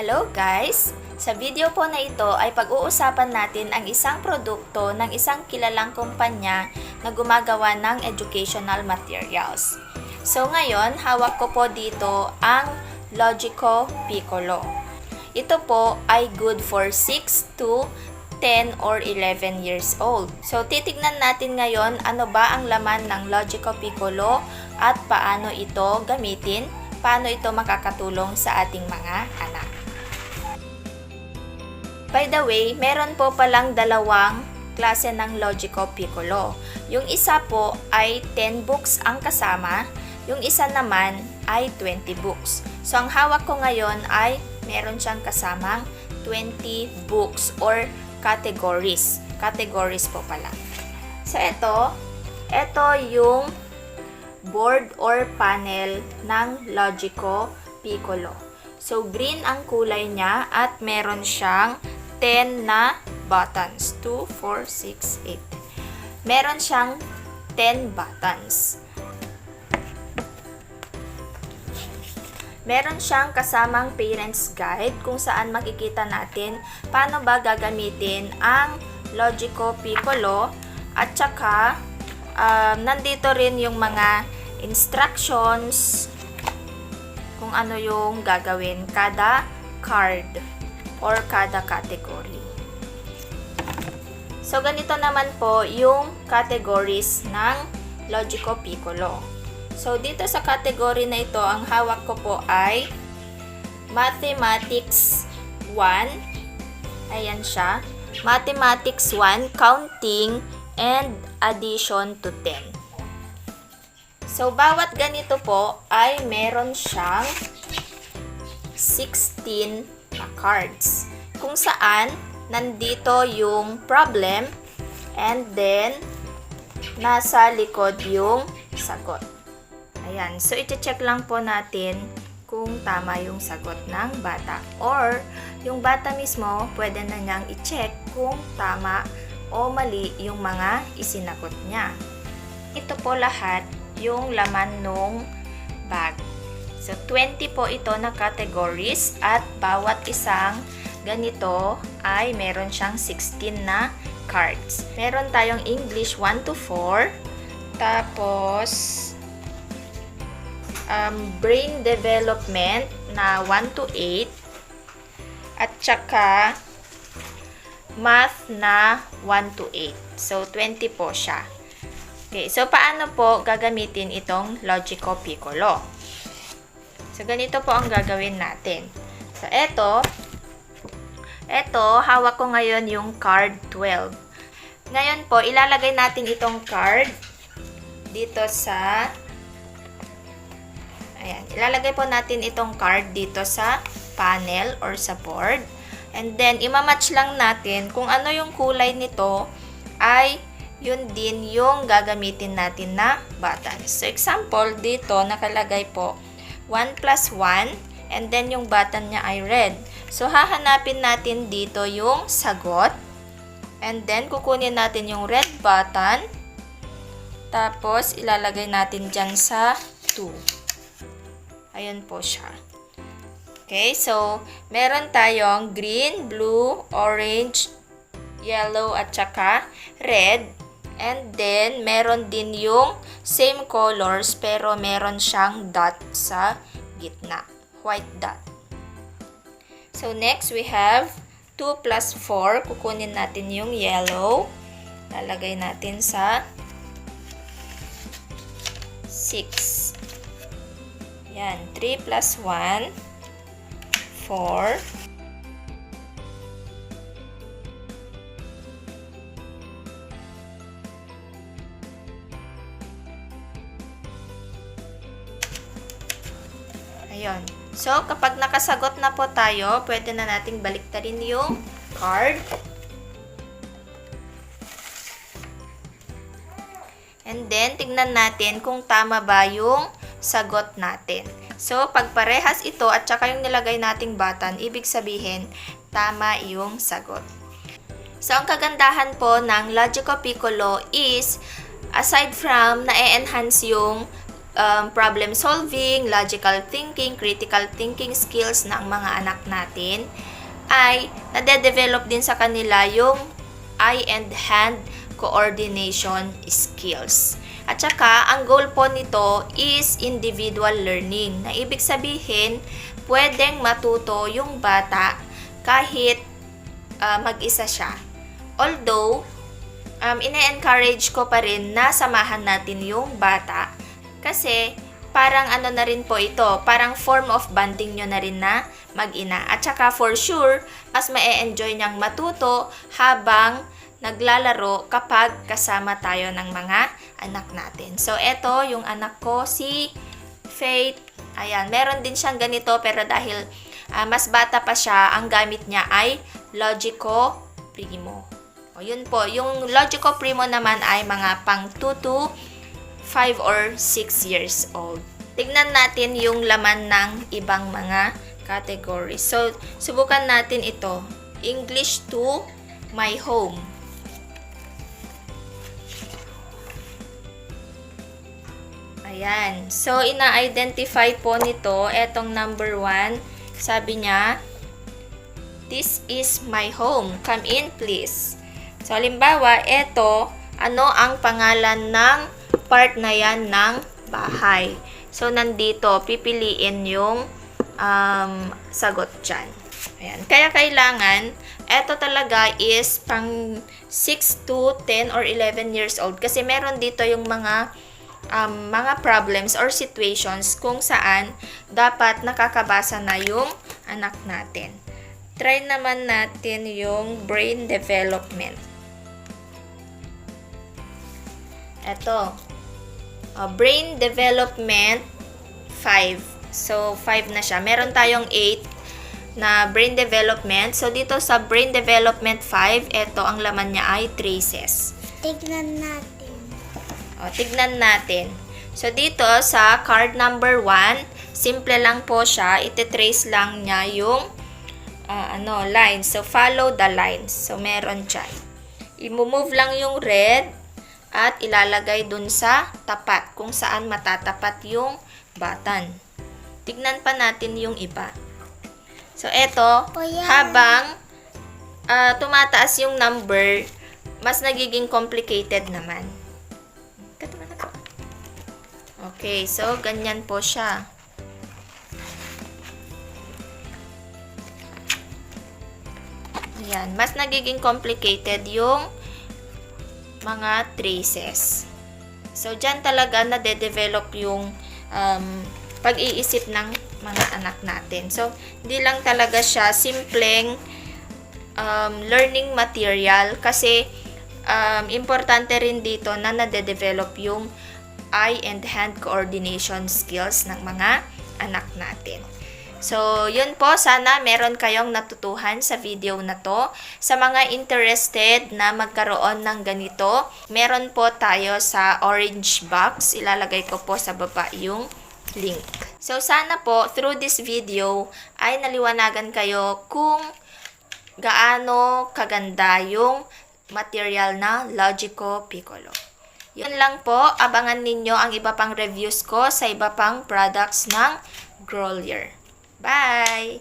Hello guys! Sa video po na ito ay pag-uusapan natin ang isang produkto ng isang kilalang kumpanya na gumagawa ng educational materials. So ngayon, hawak ko po dito ang Logico Piccolo. Ito po ay good for 6 to 10 or 11 years old. So titignan natin ngayon ano ba ang laman ng Logico Piccolo at paano ito gamitin, paano ito makakatulong sa ating mga anak. By the way, meron po palang dalawang klase ng Logico Piccolo. Yung isa po ay 10 books ang kasama, yung isa naman ay 20 books. So ang hawak ko ngayon ay meron siyang kasamang 20 books or categories. Categories po pala. So ito, ito yung board or panel ng Logico Piccolo. So green ang kulay niya at meron siyang 10 na buttons. 2, 4, 6, 8. Meron siyang 10 buttons. Meron siyang kasamang parents guide kung saan makikita natin paano ba gagamitin ang Logico Piccolo at saka um, nandito rin yung mga instructions kung ano yung gagawin kada card or kada category. So, ganito naman po yung categories ng Logico Piccolo. So, dito sa category na ito, ang hawak ko po ay Mathematics 1. Ayan siya. Mathematics 1, Counting, and Addition to 10. So, bawat ganito po ay meron siyang 16 na cards. Kung saan, nandito yung problem and then nasa likod yung sagot. Ayan. So, iti-check lang po natin kung tama yung sagot ng bata. Or, yung bata mismo, pwede na niyang i-check kung tama o mali yung mga isinagot niya. Ito po lahat yung laman nung bag. So, 20 po ito na categories at bawat isang ganito ay meron siyang 16 na cards. Meron tayong English 1 to 4, tapos um, brain development na 1 to 8, at saka math na 1 to 8. So, 20 po siya. Okay, so paano po gagamitin itong Logico Piccolo? So, ganito po ang gagawin natin. So, eto, eto, hawak ko ngayon yung card 12. Ngayon po, ilalagay natin itong card dito sa Ayan, ilalagay po natin itong card dito sa panel or sa board. And then, imamatch lang natin kung ano yung kulay nito ay yun din yung gagamitin natin na buttons. So, example, dito nakalagay po 1 plus 1 and then yung button niya ay red. So, hahanapin natin dito yung sagot and then kukunin natin yung red button tapos ilalagay natin dyan sa 2. Ayan po siya. Okay, so meron tayong green, blue, orange, yellow at saka red. And then, meron din yung same colors pero meron siyang dot sa gitna. White dot. So, next we have 2 plus 4. Kukunin natin yung yellow. Lalagay natin sa 6. Yan. 3 plus 1. 4. Ayun. So, kapag nakasagot na po tayo, pwede na nating baliktarin yung card. And then, tignan natin kung tama ba yung sagot natin. So, pag parehas ito at saka yung nilagay nating button, ibig sabihin, tama yung sagot. So, ang kagandahan po ng Logico Piccolo is, aside from na-enhance yung um, problem solving, logical thinking, critical thinking skills ng mga anak natin, ay nade-develop din sa kanila yung eye and hand coordination skills. At saka, ang goal po nito is individual learning. Na ibig sabihin, pwedeng matuto yung bata kahit ah, mag-isa siya. Although, um, ine-encourage ko pa rin na samahan natin yung bata. Kasi, parang ano na rin po ito, parang form of bonding nyo na rin na mag-ina. At saka for sure, mas ma-enjoy niyang matuto habang naglalaro kapag kasama tayo ng mga anak natin. So, eto yung anak ko, si Faith. Ayan, meron din siyang ganito pero dahil ah, mas bata pa siya, ang gamit niya ay Logico Primo. O, yun po. Yung Logico Primo naman ay mga pang 2 to 5 or 6 years old. Tignan natin yung laman ng ibang mga categories. So, subukan natin ito. English to my home. Ayan. So, ina-identify po nito, etong number 1. Sabi niya, This is my home. Come in, please. So, halimbawa, eto, ano ang pangalan ng part na yan ng bahay. So, nandito, pipiliin yung um, sagot dyan. Ayan. Kaya kailangan, eto talaga is pang 6 to 10 or 11 years old. Kasi meron dito yung mga um, mga problems or situations kung saan dapat nakakabasa na yung anak natin. Try naman natin yung brain development. Ito. Uh, brain development 5. So, 5 na siya. Meron tayong 8 na brain development. So, dito sa brain development 5, ito ang laman niya ay traces. Tignan natin. O, tignan natin. So, dito sa card number 1, simple lang po siya. Ititrace lang niya yung ah, ano, lines. So, follow the lines. So, meron dyan. I-move lang yung red at ilalagay dun sa tapat kung saan matatapat yung button. Tignan pa natin yung iba. So, eto, yan. habang ah, tumataas yung number, mas nagiging complicated naman. Okay, so ganyan po siya. Ayan, mas nagiging complicated yung mga traces. So, dyan talaga nade-develop yung um, pag-iisip ng mga anak natin. So, hindi lang talaga siya simpleng um, learning material kasi um, importante rin dito na nade-develop yung eye and hand coordination skills ng mga anak natin. So, yun po. Sana meron kayong natutuhan sa video na to. Sa mga interested na magkaroon ng ganito, meron po tayo sa orange box. Ilalagay ko po sa baba yung link. So, sana po through this video ay naliwanagan kayo kung gaano kaganda yung material na Logico Piccolo. Yun lang po, abangan ninyo ang iba pang reviews ko sa iba pang products ng Grolier. Bye!